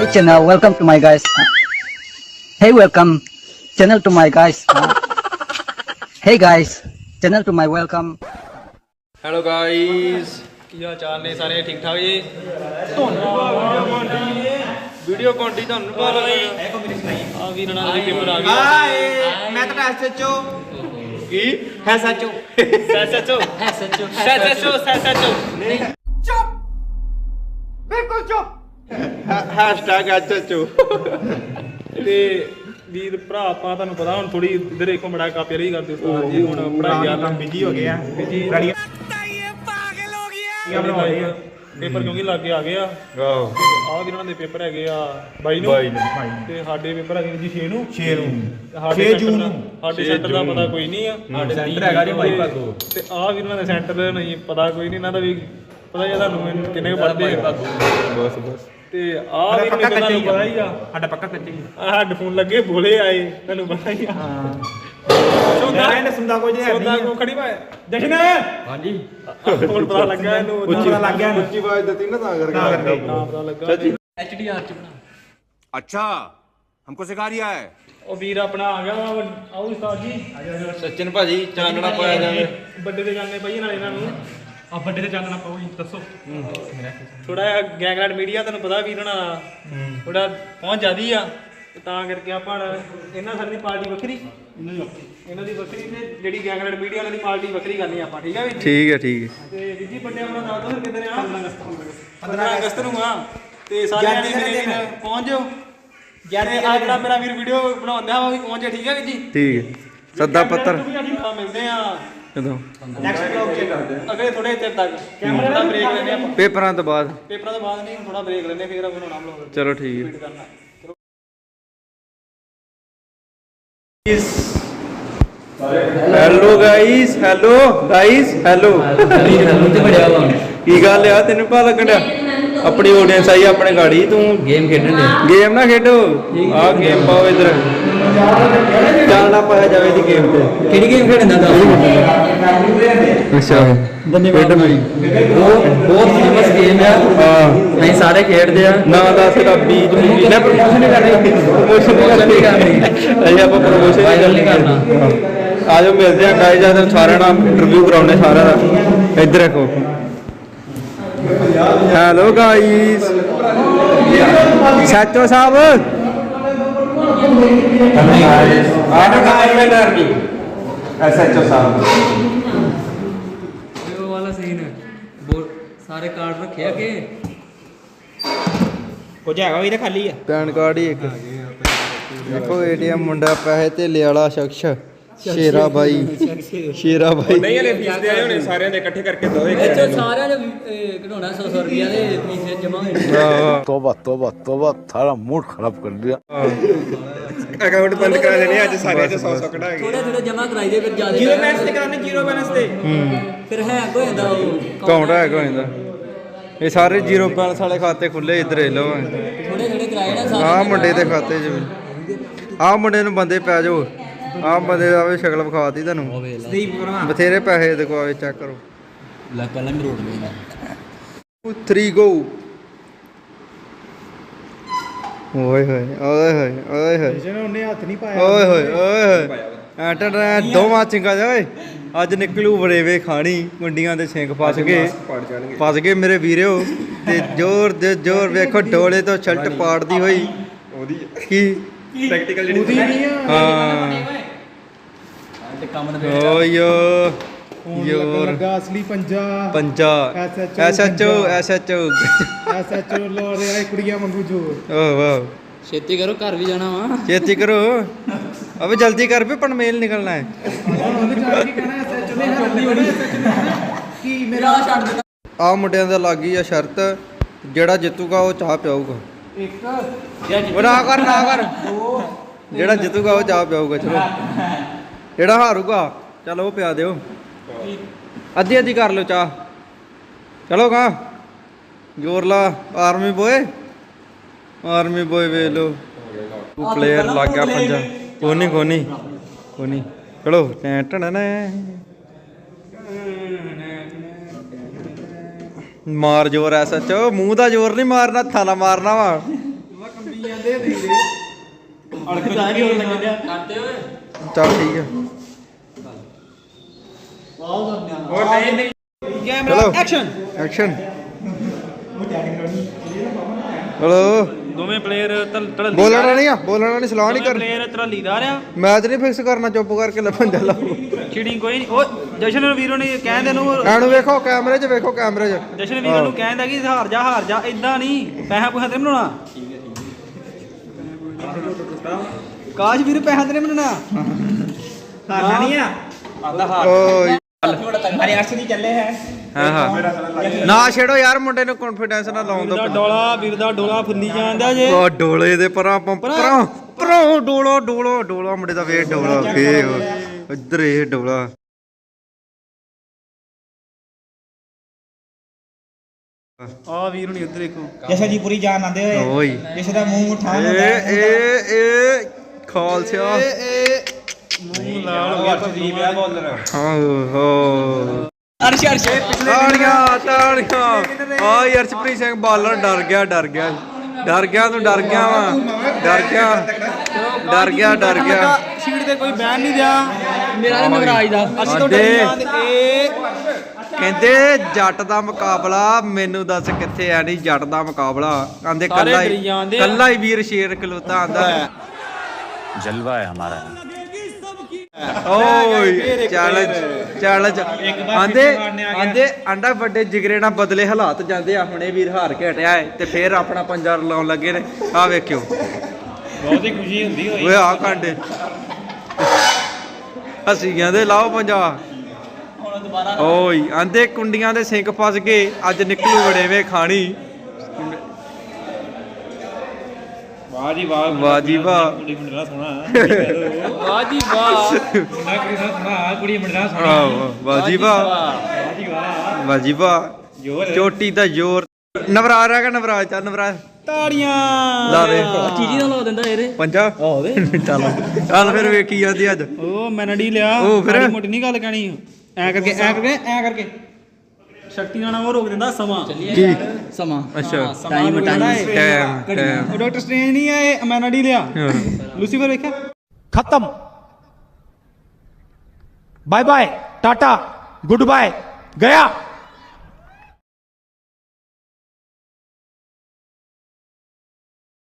Hey channel, welcome to my guys. Hey, welcome channel to my guys. Hey guys, channel to my welcome. Hello guys ਕੀ ਹਾਲ ਚਾਲ ਨੇ ਸਾਰੇ ਠੀਕ ਠਾਕ ਜੀ video ਕੌਂਟੀ ਤੁਹਾਨੂੰ ਪਤਾ ਲੱਗਾ ਆ ਵੀ ਰਣਾ ਦੇ ਪੇਪਰ ਆ ਗਏ ਹਾਏ ਮੈਂ ਤਾਂ ਐਸਐਚਓ ਕੀ ਹੈ ਸੱਚੋ ਸੱਚੋ ਸੱਚੋ ਸੱਚੋ ਸੱਚੋ ਚੁੱਪ ਬਿਲਕੁਲ ਚੁੱਪ ਹੈਸ਼ਟੈਗ ਐਚਐਚਓ ਤੇ ਵੀਰ ਭਰਾ ਆਪਾਂ ਤੁਹਾਨੂੰ ਪਤਾ ਹੁਣ ਥੋੜੀ ਇਧਰ ਇੱਕ ਮੜਾ ਕਾਪੀ ਰਹੀ ਕਰਦੇ ਉਸਤਾਦ ਜੀ ਹੁਣ ਪੜਾਈ ਆ ਬਿਜ਼ੀ ਹੋ ਗਏ ਆ ਬਿਜ਼ੀ ਗਾੜੀਆਂ ਪੇਪਰ ਕਿਉਂਕਿ ਲੱਗੇ ਆ ਗਏ ਆ। ਆਹੋ। ਆ ਵੀਰਾਂ ਦੇ ਪੇਪਰ ਹੈਗੇ ਆ 22 ਨੂੰ। ਬਾਈ ਨੂੰ ਤੇ ਸਾਡੇ ਪੇਪਰ ਹੈਗੇ ਜੀ 6 ਨੂੰ। 6 ਨੂੰ। ਸਾਡੇ 6 center ਜੂਨ ਦਾ- ਨੂੰ। ਸਾਡੇ ਸੈਂਟਰ ਦਾ ਪਤਾ ਕੋਈ ਨਹੀਂ ਆ। ਸਾਡੇ ਸੈਂਟਰ ਹੈਗਾ ਜੀ ਬਾਈ ਭਾਗੋ। ਤੇ ਆ ਵੀਰਾਂ ਦੇ ਸੈਂਟਰ ਨਹੀਂ ਪਤਾ ਕੋਈ ਨਹੀਂ ਇਹਨਾਂ ਦਾ ਵੀ ਪਤਾ ਜਾਂ ਤੁਹਾਨੂੰ ਕਿੰਨੇ ਕੁ ਪੜਦੇ ਆ। ਬਸ ਬਸ। ਤੇ ਆ ਵੀ ਪੱਕਾ ਮੈਨੂੰ ਕੱਚੇ ਪਤਾ ਹੀ ਆ ਸਾਡਾ ਪੱਕਾ ਕੱਚੇ ਹੀ ਆ ਹੈੱਡਫੋਨ ਲੱਗੇ ਬੋਲੇ ਆਏ ਤੁਹਾਨੂੰ ਪਤਾ ਹੀ ਆ ਸੁਣਦਾ ਇਹਨੇ ਸੁਣਦਾ ਕੁਝ ਹੈ ਸੋਦਾ ਨਹੀਂ ਕੋ ਖੜੀ ਪਾਏ ਜਸ਼ਨ ਹਾਂਜੀ ਹੁਣ ਪਤਾ ਲੱਗਾ ਇਹਨੂੰ ਉੱਚੀ ਪਤਾ ਲੱਗ ਗਿਆ ਇਹਨੂੰ। ਉੱਚੀ ਆਵਾਜ਼ ਦਿੱਤੀ ਨਾ ਤਾਂ ਕਰਕੇ ਤਾਂ ਕਰਕੇ। ਨਾ ਪਤਾ ਲੱਗਾ ਸੱਚੀ अच्छा हमको सिखा रिया है ਉਹ ਵੀਰ ਆਪਣਾ ਆ ਗਿਆ ਵਾ ਆਓ ਉਸਤਾਦ ਜੀ ਸਚਿਨ ਭਾਜੀ ਚਾਨਣਾ ਪਾਇਆ ਜਾਵੇ ਵੱਡੇ ਤੇ ਜਾਣੇ ਪਈ ਨਾਲ ਇਹਨਾਂ ਨੂੰ ਆ ਵੱਡੇ ਤੇ ਚਾਨਣਾ ਪਾਓ ਜੀ ਦੱਸੋ। ਥੋੜਾ ਜਿਹਾ ਗੈਂਗਰਾਡ ਮੀਡੀਆ ਤੁਹਾਨੂੰ ਪਤਾ ਵੀਰ ਹੋਣਾ ਥੋੜਾ ਪਹੁੰਚ ਜ਼ਿਆਦੀ ਆ ਤੇ ਤਾਂ ਕਰਕੇ ਆਪਾਂ ਇਹਨਾਂ ਸਾਡੀ ਪਾਰਟੀ ਵੱਖਰੀ। ਇਹਨਾਂ ਦੀ ਵੱਖਰੀ ਤੇ ਜਿਹੜੀ ਗੈਂਗਰਾਡ ਮੀਡੀਆ ਵਾਲਿਆਂ ਦੀ ਪਾਰਟੀ ਵੱਖਰੀ ਕਰਨੀ ਆਪਾਂ ਠੀਕ ਆ ਵੀ ਠੀਕ ਹੈ ਠੀਕ ਹੈ ਤੇ ਵੀਰ ਜੀ ਵੱਡੇ ਆਪਣਾ ਦੱਸ ਦੋ ਫਿਰ ਕਿੱਦਾਂ ਆ 15 ਅਗਸਤ 15 ਅਗਸਤ ਨੂੰ ਆ। ਤੇ ਸਾਰੇ ਜਾਂਦੇ ਮੇਰੇ ਨੇ ਵੀਰ ਪਹੁੰਚ ਜਾਓ। ਜਾਂਦੇ ਆ। ਜਿਹੜਾ ਮੇਰਾ ਵੀਰ ਵੀਡੀਓ ਬਣਾਉਂਦਾ ਵਾ ਉਹ ਵੀ ਪਹੁੰਚ ਜਾ ਠੀਕ ਆ ਵੀਰ ਜੀ? ਠੀਕ ਹੈ ਸੱਦਾ ਪੱਤਰ। ਮਿਲਦੇ ਆ। ਕਦੋਂ ਨੈਕਸਟ ਬਲੌਗ ਚ ਅਗਲੇ ਥੋੜੇ ਚਿਰ ਤੱਕ। ਥੋੜਾ ਬ੍ਰੇਕ ਲੈਣੇ ਆਪਾਂ। ਪੇਪਰਾਂ ਤੋਂ ਬਾਅਦ। ਪੇਪਰਾਂ ਤੋਂ ਬਾਅਦ ਨਹੀਂ ਥੋੜਾ ਬ੍ਰੇਕ ਲੈਣੇ ਫਿਰ ਆਪਾਂ ਬਣਾਉਣਾ ਬਲੌਗ ਚਲੋ ਠੀਕ ਹੈ। ਕਰਨਾ। Hello guys hello guys hello ਕੀ ਗੱਲ ਆ? ਤੈਨੂੰ ਪਤਾ ਲੱਗਣ ਡਿਆ? ਆਪਣੀ ਆਡੀਅנס ਆਈ ਆਪਣੇ ਗਾੜੀ ਤੂੰ Game ਖੇਡਣ ਦੇ ਗੇਮ ਨਾ ਖੇਡੋ। ਆ ਗੇਮ ਪਾਓ ਇਧਰ। ਚਾਨਣਾ ਪਾਇਆ ਜਾਵੇ ਦੀ ਗੇਮ ਤੇ। ਕਿਹੜੀ ਗੇਮ ਖੇਡਦਾ ਦਾ ਅੱਛਾ। ਧੰਨਵਾਦ। ਬਹੁਤ ਬਹੁਤ ਫੇਮਸ ਗੇਮ ਹੈ ਹਾਂ। ਅਸੀਂ ਸਾਰੇ ਖੇਡਦੇ ਆ। ਨਾ ਦਾ ਸਿਰਾ ਬੀਜ ਮੂਵੀ ਨਾ ਪ੍ਰਮੋਸ਼ਨ ਨਹੀਂ ਕਰਨੀ। ਪ੍ਰਮੋਸ਼ਨ ਨਹੀਂ ਕਰਨੀ। ਅਸੀਂ ਆਪਾਂ ਪ੍ਰਮੋਸ਼ਨ ਨਹੀਂ ਕਰਨਾ। ਆ ਜਾਓ ਮਿਲਦੇ ਆ ਗਾਇਜ਼ ਆ ਸਾਰਿਆਂ ਨਾਲ ਇੰਟਰਵਿਊ ਕਰਾਉਣੇ ਸਾਰਿਆਂ ਦਾ। ਇੱਧਰ ਰੱਖੋ। ਹੈਲੋ ਗਾਇਸ ਸੱਚੋ ਸਾਹਿਬ ਐਸਐਚਓ ਸਾਹਿਬ ਉਹ ਵਾਲਾ ਸੀਨ ਬਹੁਤ ਸਾਰੇ ਕਾਰਡ ਰੱਖੇ ਕਿ ਕੁਝ ਹੈਗਾ ਵੀ ਤਾਂ ਖਾਲੀ ਆ ਪੈਨ ਕਾਰਡ ਹੀ ਇੱਕ। ਦੇਖੋ ਏਟੀਐਮ ਮੁੰਡਾ ਪੈਸੇ ਤੇ ਵਾਲਾ ਸ਼ਖਸ। ਸ਼ੇਰਾ ਬਾਈ। ਸ਼ੇਰਾ ਬਾਈ। ਨਹੀਂ ਹਲੇ ਫੀਸ ਦੇ ਆਏ ਹੋਣੇ ਸਾਰਿਆਂ ਦੇ ਇਕੱਠੇ ਕਰਕੇ ਦੋਵੇਂ ਇੱਥੇ ਸਾਰਿਆਂ ਦੇ ਕਢਾਉਣਾ 100 ਰੁਪਿਆ ਦੇ ਫੀਸ ਜਮਾ ਹੋਣੀ ਤੋਬਾ ਤੋਬਾ ਤੋਬਾ ਥਾਰਾ ਮੂਡ ਖਰਾਬ ਕਰ ਦਿਆ ਅਕਾਊਂਟ ਬੰਦ ਕਰਾ ਲੈਣੇ ਅੱਜ ਸਾਰਿਆਂ ਦੇ 100 100 ਕਢਾਏ ਥੋੜਾ ਥੋੜਾ ਜਮਾ ਕਰਾਈ ਦੇ ਫਿਰ ਜ਼ਿਆਦਾ ਜ਼ੀਰੋ ਬੈਲੈਂਸ ਤੇ ਕਰਾਣੇ ਜ਼ੀਰੋ ਬੈਲੈਂਸ ਤੇ। ਫਿਰ ਹੈ ਕੋ ਜਾਂਦਾ ਉਹ ਅਕਾਊਂਟ ਹੈ ਕੋ ਜਾਂਦਾ ਇਹ ਸਾਰੇ ਜ਼ੀਰੋ ਬੈਲੈਂਸ ਵਾਲੇ ਖਾਤੇ ਖੁੱਲੇ ਇਧਰ ਇਹ ਲਓ। ਥੋੜੇ ਥੋੜੇ ਕਰਾਏ ਨਾ ਸਾਰੇ ਆ ਮੁੰਡੇ ਦੇ ਖਾਤੇ ਜਿਵੇਂ ਆ ਮੁੰਡੇ ਨੂੰ ਬੰਦੇ ਪੈ ਜਾਓ। ਆਹ ਬੰਦੇ ਦਾ ਵੀ ਸ਼ਕਲ ਵਿਖਾਤੀ ਤੁਹਾਨੂੰ। ਸਦੀਪ ਵਰਮਾ ਬਥੇਰੇ ਪੈਸੇ ਦੇ ਕੋਲ ਚੈੱਕ ਕਰੋ। ਲੈ ਪਹਿਲਾਂ ਵੀ ਰੋਡ ਗਏ 3 ਗੋ ਓਏ ਹੋਏ ਓਏ ਹੋਏ ਓਏ ਹੋਏ। ਜਸ਼ਨ ਉਹਨੇ ਹੱਥ ਨਹੀਂ ਪਾਇਆ। ਓਏ ਹੋਏ ਓਏ ਹੋਏ। ਐਂਟਰ ਦੋਵਾਂ ਚਿੰਗਾ ਜਾ ਓਏ। ਅੱਜ ਨਿਕਲੂ ਬਰੇਵੇ ਖਾਣੀ ਕੁੰਡੀਆਂ ਦੇ ਛਿੰਕ ਫਸ ਗਏ। ਫਸ ਗਏ ਮੇਰੇ ਵੀਰਿਓ ਤੇ ਜ਼ੋਰ ਦੇ ਜ਼ੋਰ ਵੇਖੋ ਡੋਲੇ ਤੋਂ ਛਲਟ ਪਾੜਦੀ ਹੋਈ। ਉਹਦੀ ਕੀ? ਪ੍ਰੈਕਟੀਕਲ ਜਿਹੜੀ ਉਹਦੀ ਨਹੀਂ ਆ ਹਾਂ। ਤੇ ਕੰਮ ਦੇ ਓਯੋ ਯੋਰ। ਲੱਗਾ ਅਸਲੀ ਪੰਜਾ। ਪੰਜਾ। SHO ਐਸਐਚਓ ਐਸਐਚਓ ਐਸਐਚਓ ਲੋ ਰਿਹਾ ਕੁੜੀਆਂ ਵਾਂਗੂ ਜੋਰ। ਓ ਵਾਓ ਛੇਤੀ ਕਰੋ ਘਰ ਵੀ ਜਾਣਾ ਵਾ। ਛੇਤੀ ਕਰੋ। ਅਬੇ ਜਲਦੀ ਕਰ ਵੀ ਪਨਮੇਲ ਨਿਕਲਣਾ ਹੈ। ਉਹਨੇ ਜਾ ਕੇ ਕਹਿਣਾ ਐਸਐਚਓ ਨੇ ਹੱਲੀ ਹੋਣੀ ਕੀ ਮੇਰਾ ਛੱਡ ਦਿੱਤਾ। ਆ ਮੁੰਡਿਆਂ ਦਾ ਲੱਗੀ ਆ ਸ਼ਰਤ ਜਿਹੜਾ ਜਿੱਤੂਗਾ ਉਹ ਚਾਹ ਪਿਆਊਗਾ। ਇੱਕ। ਉਹ ਨਾ ਕਰ ਨਾ ਕਰ। ਜਿਹੜਾ ਜਿੱਤੂਗਾ ਉਹ ਚਾਹ ਪਿਆਊਗਾ ਚਲੋ। ਜਿਹੜਾ ਹਾਰੂਗਾ ਚਲੋ ਉਹ ਪਿਆ ਦਿਓ। ਅੱਧੀ ਅੱਧੀ ਕਰ ਲਓ ਚਾਹ। ਚਲੋ ਗਾ। ਜੋਰ ਲਾ ਆਰਮੀ ਬੋਏ ਆਰਮੀ ਬੋਏ ਵੇ ਲੋ ਉਹ ਪਲੇਅਰ ਲੱਗ ਗਿਆ ਪੰਜਾ। ਕੋਨੀ ਕੋਨੀ ਕੋਨੀ ਚਲੋ ਟੈਂ ਟਣ ਮਾਰ ਜੋਰ ਐ ਸੱਚ ਮੂੰਹ ਦਾ ਜੋਰ ਨਹੀਂ ਮਾਰਨਾ ਹੱਥਾਂ ਨਾਲ ਮਾਰਨਾ ਵਾ। ਜਾਂਦੇ ਧੀਰੇ ਅੜਕਦਾ ਵੀ ਹੋਰ ਲੱਗਿਆ। ਚੱਲ ਠੀਕ ਆ। ਹੋਰ ਨਹੀਂ ਨਹੀਂ। ਚਲੋ ਐਕਸ਼ਨ ਐਕਸ਼ਨ ਚਲੋ ਦੋਵੇਂ ਪਲੇਅਰ ਤਲ ਬੋਲਣਾ ਨਹੀਂ ਆ ਬੋਲਣਾ ਨਹੀਂ ਸਲਾਹ ਨਹੀਂ ਕਰਨੀ ਪਲੇਅਰ ਤਰਲੀਦਾਰ ਆ। ਮੈਚ ਨਹੀਂ ਫਿਕਸ ਕਰਨਾ ਚੁੱਪ ਕਰਕੇ ਲੱਭਣ ਦੇ ਲਾਓ ਚੀਟਿੰਗ ਕੋਈ ਨਹੀਂ। ਉਹ ਜਸ਼ਨ ਵੀਰੋ ਨੇ ਕਹਿੰਦੇ ਨੂੰ ਐਨੂੰ ਵੇਖੋ ਕੈਮਰੇ 'ਚ ਵੇਖੋ ਕੈਮਰੇ 'ਚ। ਜਸ਼ਨ ਵੀਰੋ ਨੂੰ ਕਹਿੰਦਾ ਕਿ ਹਾਰ ਜਾ ਹਾਰ ਜਾ ਇਦਾਂ ਨਹੀਂ। ਪੈਸਾ ਪੂਸਾ ਤੇ ਬਣਾਉਣਾ। ਕਾਸ਼ ਵੀਰ ਪੈਸਾ ਤੇ ਨੀ। ਬਣਾਉਣਾ ਹਾਰਨਾ ਨਹੀਂ ਆ ਓਏ। ਅਰੇ ਅਰਸ਼ ਦੀ ਚੱਲੇ ਹੈ। ਹਾਂ ਹਾਂ। ਨਾ ਛੇੜੋ ਯਾਰ ਮੁੰਡੇ ਨੂੰ ਕੌਨਫੀਡੈਂਸ ਨਾਲ ਲਾਉਣ ਦਾ ਡੋਲਾ ਵੀਰ ਦਾ ਡੋਲਾ ਫੁੱਲੀ ਜਾਂਦਾ ਜੇ। ਉਹ ਡੋਲੇ ਦੇ ਪਰਾਂ ਪੰਪ ਪਰਾਂ। ਪਰਾਂ ਡੋਲੋ ਡੋਲੋ ਡੋਲਾ। ਮੁੰਡੇ ਦਾ ਵੇਟ ਡੋਲਾ ਫੇ ਇੱਧਰ ਇਹ ਡੋਲਾ। ਆ ਵੀਰ ਹੁਣੀ ਉੱਧਰ ਦੇਖੋ। ਜਸ਼ਨ ਜੀ ਪੂਰੀ ਜਾਨ ਆਂਦੇ ਹੋਏ। ਓਏ। ਜਿਸ ਦਾ ਮੂੰਹ ਉਠਾ ਏ ਏ ਏ ਖਾਲਸਿਆ ਮੂੰਹ ਲਾਲ ਹੋ ਗਿਆ ਭੱਜੀ ਪਿਆ ਬੋਲਰ ਹਾਂ ਹੋ ਅਰਸ਼ ਅਰਸ਼। ਤਾੜੀਆਂ ਤਾੜੀਆਂ। ਆ ਯਰਸ਼ਪ੍ਰੀਤ ਸਿੰਘ ਬਾਲਰ ਡਰ ਗਿਆ ਡਰ ਗਿਆ। ਡਰ ਗਿਆ ਤੂੰ ਡਰ ਗਿਆ ਵਾ। ਡਰ ਗਿਆ। ਡਰ ਗਿਆ ਡਰ ਗਿਆ। ਸ਼ੀਟ ਤੇ ਕੋਈ ਬੈਨ ਨਹੀਂ ਦਿਆ। ਮੇਰਾ ਨਵਰਾਜ ਦਾ। ਅਸੀਂ ਤੋਂ ਕਹਿੰਦੇ ਜੱਟ ਦਾ ਮੁਕਾਬਲਾ ਮੈਨੂੰ ਦੱਸ ਕਿੱਥੇ ਆ ਨਹੀਂ ਜੱਟ ਦਾ ਮੁਕਾਬਲਾ। ਕਹਿੰਦੇ ਕੱਲਾ ਹੀ। ਕੱਲਾ ਹੀ ਵੀਰ ਸ਼ੇਰ ਖਲੋਤਾ ਆਂਦਾ। जलवा है हमारा ਓਏ ਚੈਲੰਜ ਚੈਲੰਜ ਆਂਦੇ ਆਂਦੇ ਆਂਡਾ ਵੱਡੇ ਜਿਗਰੇ ਨਾਲ ਬਦਲੇ ਹਾਲਾਤ ਜਾਂਦੇ ਆ ਹੁਣੇ ਵੀਰ ਹਾਰ ਕੇ ਹਟਿਆ ਏ ਤੇ ਫੇਰ ਆਪਣਾ ਪੰਜਾ ਲਾਉਣ ਲੱਗੇ ਨੇ ਆ ਵੇਖਿਓ ਬਹੁਤ ਹੀ ਖੁਸ਼ੀ ਹੁੰਦੀ ਹੋਈ ਓਏ ਆ ਕਾਂਡੇ ਹੱਸੀ ਜਾਂਦੇ ਲਾਓ ਪੰਜਾ ਓਏ ਆਂਦੇ ਕੁੰਡੀਆਂ ਦੇ ਸਿੰਕ ਫਸ ਗਏ ਅੱਜ ਨਿਕਲੂ ਵੜੇਵੇਂ ਖਾਣੀ ਵਾਹ ਜੀ ਵਾਹ ਵਾਹ ਜੀ ਵਾਹ ਕੁੜੀ ਮੁੰਡਾ ਸੋਹਣਾ। ਵਾਹ ਜੀ ਵਾਹ ਮੁੰਡਾ ਕੁੜੀ ਦਾ ਸੋਹਣਾ ਕੁੜੀ ਮੁੰਡਾ ਸੋਹਣਾ। ਆਹ ਵਾਹ ਜੀ ਵਾਹ ਵਾਹ ਜੀ ਵਾਹ ਵਾਹ ਜੀ ਵਾਹ ਜੋਰ। ਚੋਟੀ ਦਾ ਜ਼ੋਰ। ਨਵਰਾਜ ਆ ਗਿਆ ਨਵਰਾਜ ਚੱਲ ਨਵਰਾਜ। ਤਾੜੀਆਂ। ਲਾ ਦੇ। ਚੀਜੀ ਦਾ ਲਾ ਦਿੰਦਾ ਇਹਦੇ। ਪੰਜਾ? ਹੋਵੇ। ਚੱਲ ਚੱਲ ਫਿਰ ਵੇਖੀ ਜਾਂਦੀ ਅੱਜ। ਉਹ ਮੈਨੜੀ ਲਿਆ। ਉਹ ਫਿਰ? ਮੋਟੀ ਨਹੀਂ ਗੱਲ ਕਹਿਣੀ। ਐ ਕਰਕੇ ਐ ਕਰਕੇ ਐ ਕਰਕੇ। ਸ਼ਕਤੀ ਨਾਲ ਉਹ ਰੋਕ ਦਿੰਦਾ ਸਮਾਂ। ਜੀ। ਸਮਾਂ। ਅੱਛਾ। Time time time doctor strange ਨਹੀਂ ਆਏ ਅਮੈਨਾਡੀ ਲਿਆ। ਲੂਸੀਫਰ ਵੇਖਿਆ? ਖਤਮ। Bye bye tata good bye ਗਿਆ।